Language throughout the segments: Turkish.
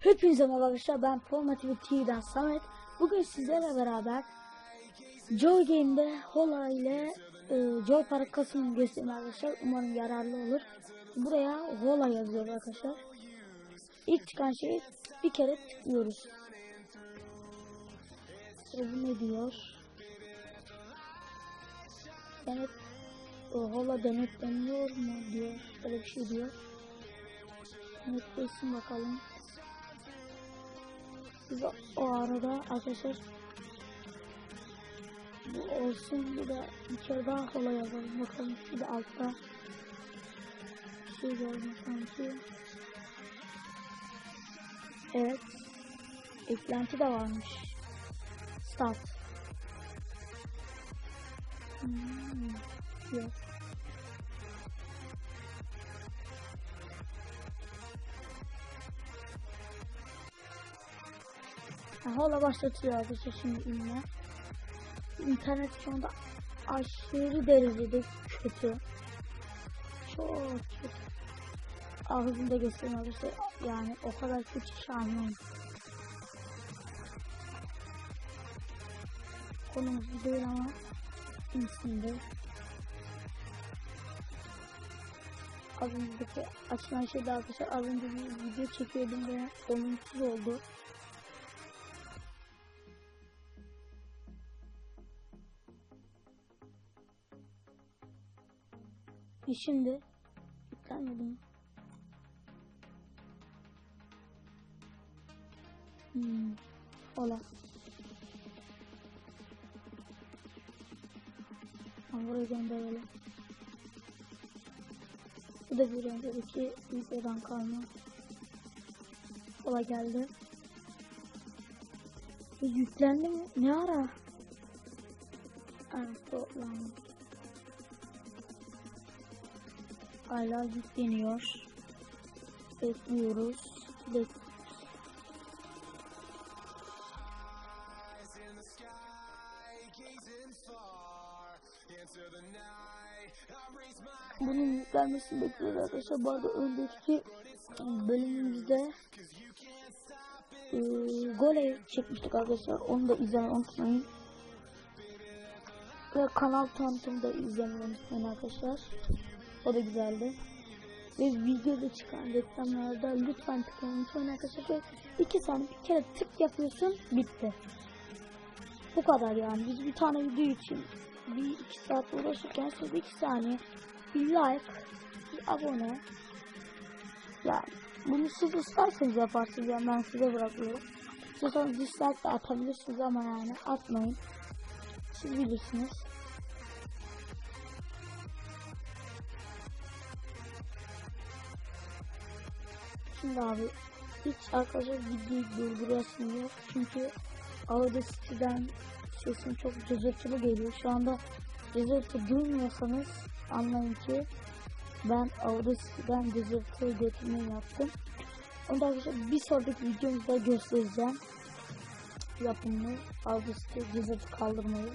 Hepinize merhaba arkadaşlar ben Formative TV'den Samet. Bugün sizlerle beraber Joy Game'de Hola ile e, Joy para kasımını göstereyim arkadaşlar. Umarım yararlı olur. Buraya Hola yazıyor arkadaşlar. İlk çıkan şey bir kere tıklıyoruz. Bu ne diyor? Denet, e, Hola denetleniyor mu diyor. Böyle bir şey diyor. Denetlesin bakalım. Biz o- arada arkadaşlar bu olsun bir de bir kere daha kolay yazalım. Bakalım bir de altta bir şey gördüm sanki. Evet eklenti de varmış. Start. Hmm, yok Hala başlatıyor arkadaşlar şimdi yine. İnternet şu anda aşırı derecede kötü. Çok kötü. Ağzımda göstereyim arkadaşlar. Yani o kadar kötü anlamam. Konumuz değil ama iyisinde. Az önceki açılan şey de arkadaşlar az önce bir video çekiyordum ve olumsuz oldu. Şimdi yüklenmedi mi? Hmm. Ola. Tamam buraya gönderelim. Bu da bir önceki videodan kalma. Ola geldi. E, yüklendi mi? Ne ara? Evet, toplandı. Hala yükleniyor. Bekliyoruz. Bek Bunun yüklenmesini bekliyoruz arkadaşlar. Bu arada önceki bölümümüzde e, gole çekmiştik arkadaşlar. Onu da izlemeyi unutmayın. Ve kanal tanıtımı da izlemeyi unutmayın arkadaşlar. O da güzeldi. Ve videoda çıkan reklamlarda lütfen tıklamayı unutmayın arkadaşlar. İki saniye bir kere tık yapıyorsun bitti. Bu kadar yani. Biz bir tane video için bir iki saat uğraşırken siz iki saniye bir like, bir abone. Yani bunu siz isterseniz yaparsınız yani ben size bırakıyorum. İstiyorsanız dislike de atabilirsiniz ama yani atmayın. Siz bilirsiniz. Şimdi abi hiç arkadaşlar videoyu durduruyorsun yok çünkü Audacity'den sesim çok cızırtılı geliyor. Şu anda cızırtı duymuyorsanız anlayın ki ben Audacity'den cızırtı götürmeyi yaptım. Onu da arkadaşlar bir sonraki videomuzda göstereceğim. Yapımını Audacity cızırtı kaldırmayı.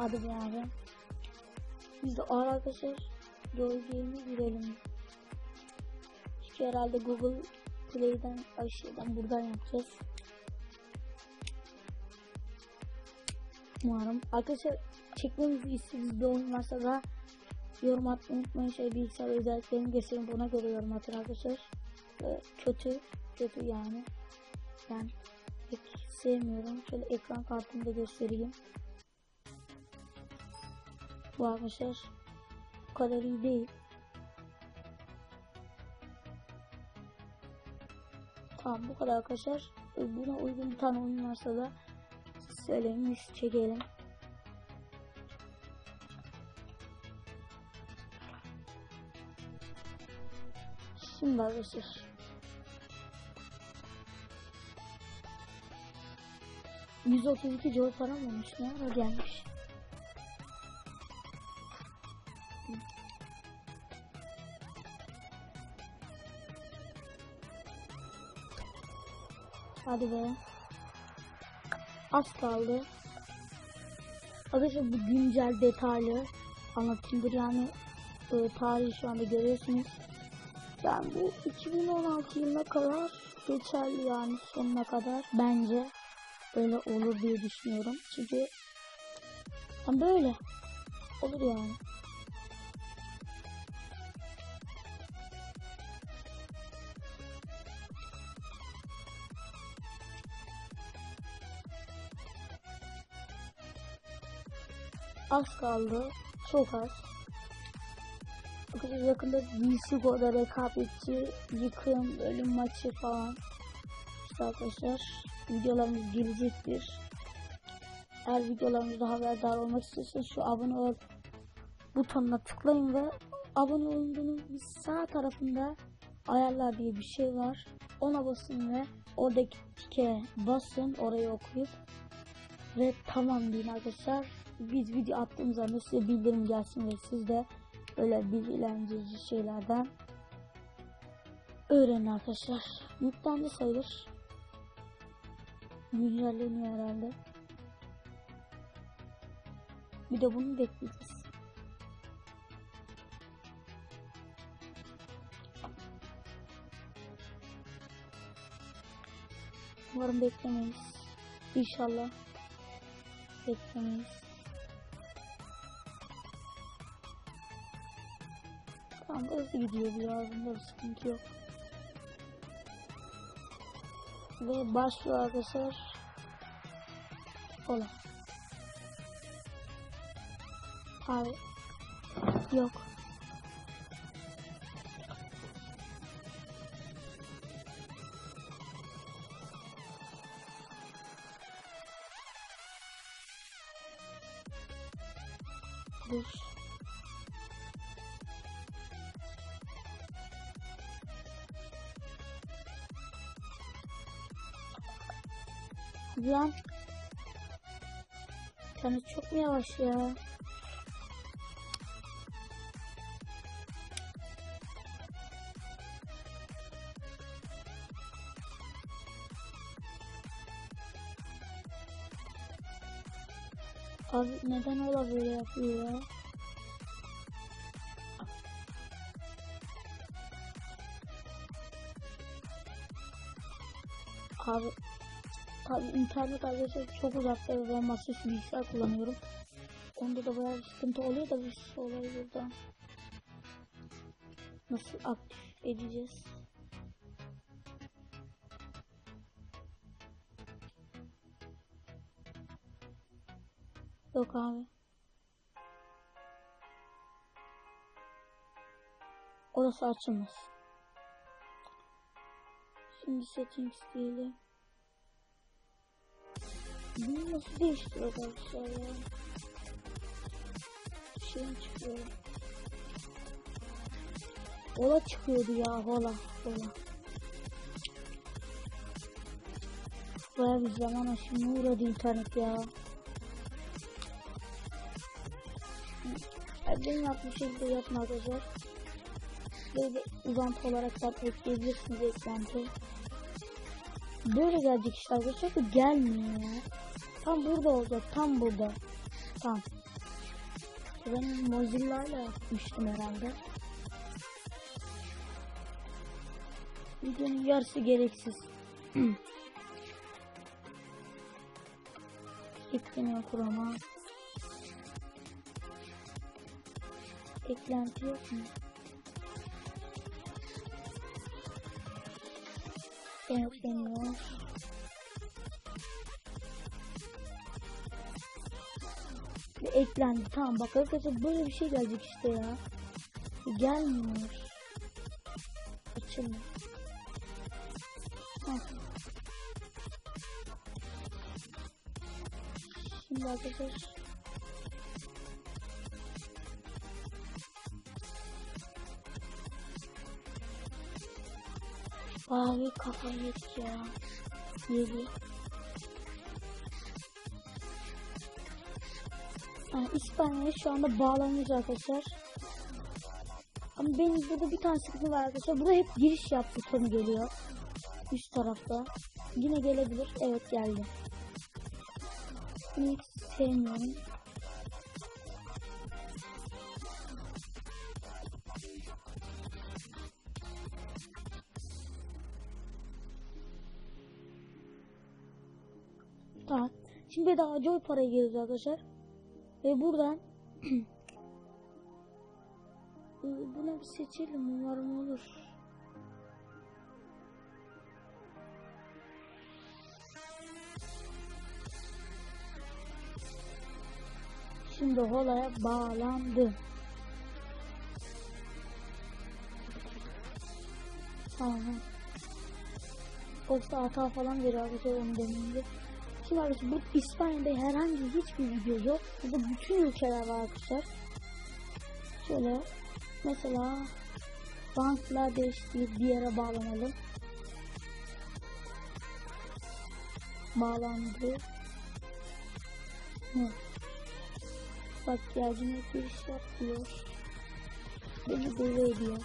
Hadi be abi. Ara arkadaşlar göreceğimi girelim. Çünkü herhalde Google Play'den aşağıdan buradan yapacağız. Umarım. Arkadaşlar çekmemizi istediğiniz bir oyun varsa da yorum atmayı unutmayın. Şey bilgisayar özelliklerini gösterin. Buna göre yorum atın arkadaşlar. Ee, kötü. Kötü yani. Ben pek sevmiyorum. Şöyle ekran kartını da göstereyim. Bu arkadaşlar bu kadar iyi değil. Tamam bu kadar arkadaşlar. Ee, Buna uygun bir tane oyun varsa da söyleyin çekelim. Şimdi arkadaşlar. Yüz otuz iki joy. Ne ara gelmiş? Hadi be. Az kaldı. Arkadaşlar bu güncel detaylı anlatımdır yani e, tarihi şu anda görüyorsunuz. Yani bu 2016 yılına kadar geçerli yani sonuna kadar bence öyle olur diye düşünüyorum. Çünkü yani böyle olur yani. Az kaldı. Çok az. Bakın yakında Visigo'da rekabetçi, yıkım, ölüm maçı falan. İşte arkadaşlar videolarımız gelecektir. Eğer videolarımızda haberdar olmak istiyorsanız şu abone ol butonuna tıklayın ve abone olunduğunun sağ tarafında ayarlar diye bir şey var. Ona basın ve oradaki tike basın orayı okuyup ve tamam deyin arkadaşlar. Biz video attığımız anda size bildirim gelsin ve siz de öyle bilgilendirici şeylerden öğrenin arkadaşlar. Yüklendi sayılır. Güncelleniyor herhalde. Bir de bunu bekleyeceğiz. Umarım beklemeyiz. İnşallah beklemeyiz. Tamam hızlı gidiyor ya. Bunda bir sıkıntı yok. Ve başlıyor arkadaşlar. Ola. Abi. Yok. Dur. Lan. Sen çok mu yavaş ya? Abi neden ola böyle yapıyor ya? İnternet adresi çok uzakta ve masaüstü bilgisayar kullanıyorum. Onda da bayağı sıkıntı oluyor da şey olayı burada. Nasıl aktif edeceğiz? Yok abi. Orası açılmaz. Şimdi settings diyelim. Bunu nasıl değiştiriyor arkadaşlar ya? Şey çıkıyor? Ola çıkıyordu ya hola hola. Baya bir zaman aşımına uğradı internet ya. Benim yaptığım şey de yapma arkadaşlar. Böyle uzantı olarak da ekleyebilirsiniz eklenti. Böyle gelecek işte arkadaşlar da gelmiyor ya. Tam burada olacak. Tam burada. Tam. Ben Mozilla ile yapmıştım herhalde. Videonun yarısı gereksiz. Ekleniyor kurama. Eklenti yok mu? Ekleniyor. Ve eklendi. Tamam bak arkadaşlar böyle bir şey gelecek işte ya. Gelmiyor. Açılmıyor. Heh. Şimdi arkadaşlar Abi kafayı yedik ya. Yedi. Yani İspanya'ya şu anda bağlanıyoruz arkadaşlar. Ama benim burada bir tane sıkıntı var arkadaşlar. Burada hep giriş yap butonu geliyor. Üst tarafta. Yine gelebilir. Evet geldi. gitmeyi sevmiyorum. Tamam. Şimdi daha Joy paraya giriyoruz arkadaşlar. Ve buradan Ee, bunu bir seçelim umarım olur. Şimdi holaya bağlandı. Tamam. Yoksa hata falan veriyor arkadaşlar onu demeyince. Şimdi arkadaşlar bu İspanya'da herhangi hiçbir video yok. Burada bütün ülkeler var arkadaşlar. Şöyle mesela Bangladeş diye bir yere bağlanalım. Bağlandı. Hı. Bak yardım et giriş yap diyor. Beni deli ediyor.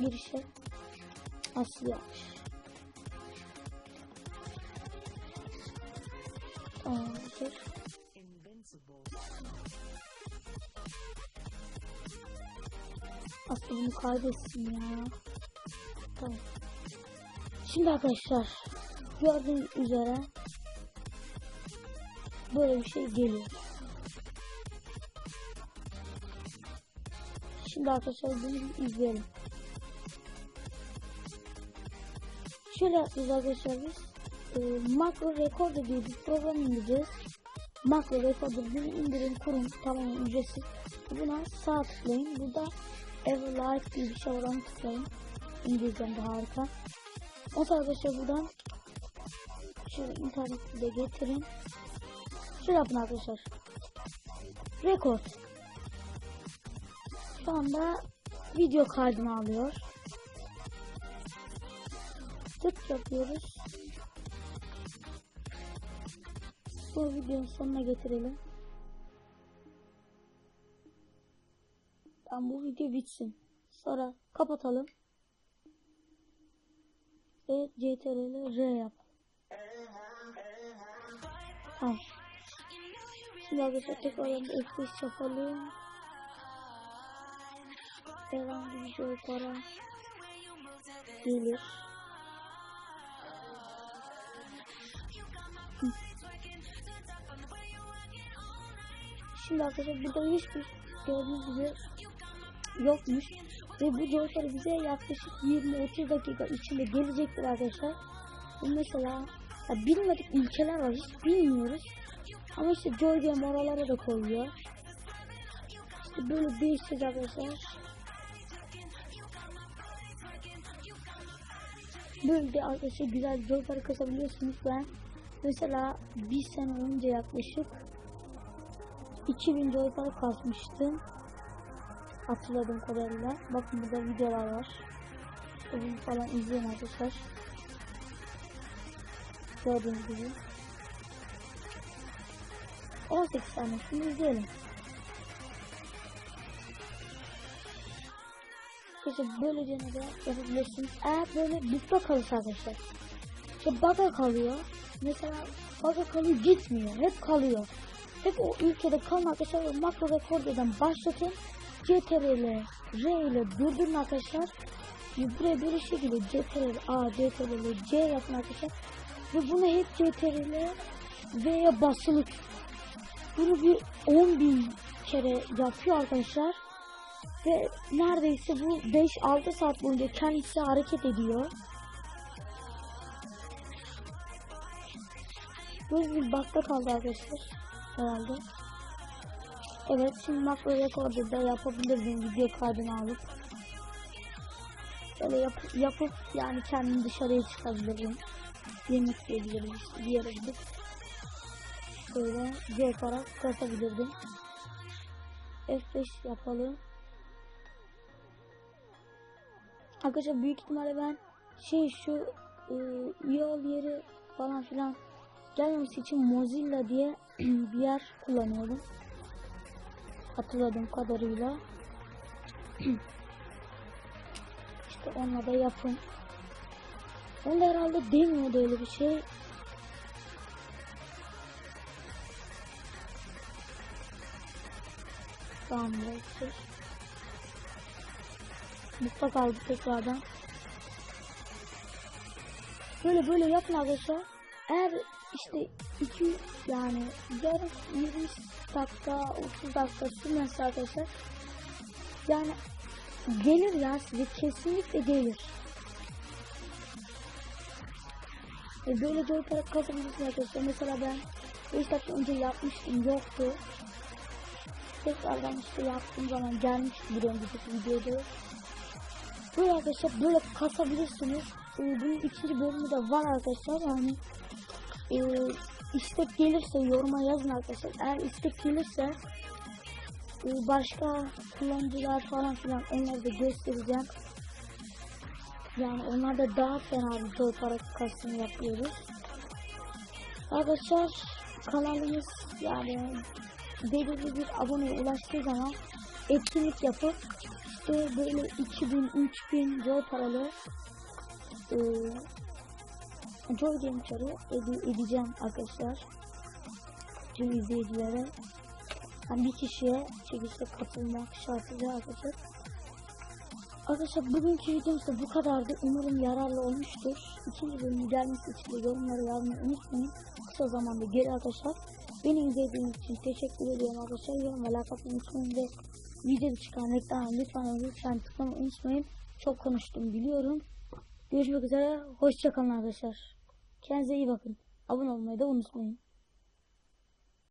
Girişe asıl yapmış. Tamamdır. Aslında bunu kaybetsin ya. Tamam. Şimdi arkadaşlar gördüğünüz üzere böyle bir şey geliyor. Şimdi arkadaşlar bunu izleyelim. Şöyle yapacağız arkadaşlar biz. E, Macro Recorder diye bir program indireceğiz. Macro Recorder bir indirin kurun tamamen ücretsiz. Buna sağ tıklayın. Burada Everlight diye bir şey var onu tıklayın. İngilizcem de harika. O arkadaşlar buradan şöyle interneti de getirin. Şöyle yapın arkadaşlar. Record. Şu anda video kaydını alıyor. Tık yapıyoruz. Bu videonun sonuna getirelim. Tamam bu video bitsin. Sonra kapatalım. Ve CTRL R yap. Tamam. Şimdi arkadaşlar tekrardan bir F5 yapalım. Herhangi bir şey para gelir. Şimdi arkadaşlar burada hiçbir gördüğünüz gibi yokmuş. Ve bu joyları bize yaklaşık 20-30 dakika içinde gelecektir arkadaşlar. Mesela ya bilmedik ülkeler var hiç bilmiyoruz. Ama işte Joy oralara da koyuyor. İşte böyle değişeceğiz arkadaşlar. Böyle de arkadaşlar güzel joy para kasabiliyorsunuz. Ben mesela bir sene önce yaklaşık 2000 joy para kasmıştım. Hatırladığım kadarıyla. Bakın burada videolar var. Bunu falan izleyin arkadaşlar. Gördüğünüz gibi. 18 tane. Şimdi izleyelim. Arkadaşlar böylece de yapabilirsiniz. Eğer böyle bukta kalırsa arkadaşlar. İşte baga kalıyor. Mesela baga kalıyor gitmiyor. Hep kalıyor. Hep o ülkede kalın arkadaşlar. O makro rekordadan başlatın. CTRL R ile durdurun arkadaşlar. Ve buraya böyle gibi CTRL A, CTRL C yapın arkadaşlar. Ve bunu hep CTRL V'ye basılı bunu bir 10 bin kere yapıyor arkadaşlar. Ve neredeyse bu 5-6 saat boyunca kendisi hareket ediyor. Böyle bir bakta kaldı arkadaşlar. Herhalde. Evet şimdi makro rekorda da yapabilirdim video kaydını alıp. Böyle yap yapıp yani kendimi dışarıya çıkabilirim. Yemek yiyebilirim bir yere. Böyle zevk olarak kasabilirdim. F5 yapalım. Arkadaşlar büyük ihtimalle ben şey şu e, yol yeri falan filan gelmemesi için Mozilla diye bir yer kullanıyorum. Hatırladığım kadarıyla. İşte onunla da yapın. Onda herhalde demiyordu öyle bir şey. Tamam bekliyor. Mutfak aldı tekrardan. Böyle böyle yapın arkadaşlar. Eğer işte iki yani yarım 20 dakika 30 dakika sürmezse arkadaşlar yani gelir ya size kesinlikle gelir. E böyle zor para kazanmışsın arkadaşlar. Mesela ben 5 dakika önce yapmıştım yoktu. Tekrardan işte yaptığım zaman gelmişti bir önceki videoda. Böyle arkadaşlar böyle kasabilirsiniz. E, bunun ikinci bölümü de var arkadaşlar yani. E, istek gelirse yoruma yazın arkadaşlar. Eğer istek gelirse e, başka kullanıcılar falan filan onları da göstereceğim. Yani onlarda daha fena bir zor para kasını yapıyoruz. Arkadaşlar kanalımız yani belirli bir aboneye ulaştığı zaman etkinlik yapıp işte böyle 2000 3000 zor paralı e, Joy Game'ları ede- edeceğim arkadaşlar. Tüm izleyicilere. Yani bir kişiye çekilişe katılmak şartıyla arkadaşlar. Arkadaşlar bugünkü videomuz da bu kadardı. Umarım yararlı olmuştur. İkinci bölümün gelmesi için de yorumları yazmayı unutmayın. Kısa zamanda geri arkadaşlar. Beni izlediğiniz için teşekkür ediyorum arkadaşlar. Yorum ve like atmayı unutmayın ve videoda çıkan reklamı lütfen lütfen tıklamayı unutmayın. Çok konuştum biliyorum. Görüşmek üzere. Hoşçakalın arkadaşlar. Kendinize iyi bakın. Abone olmayı da unutmayın.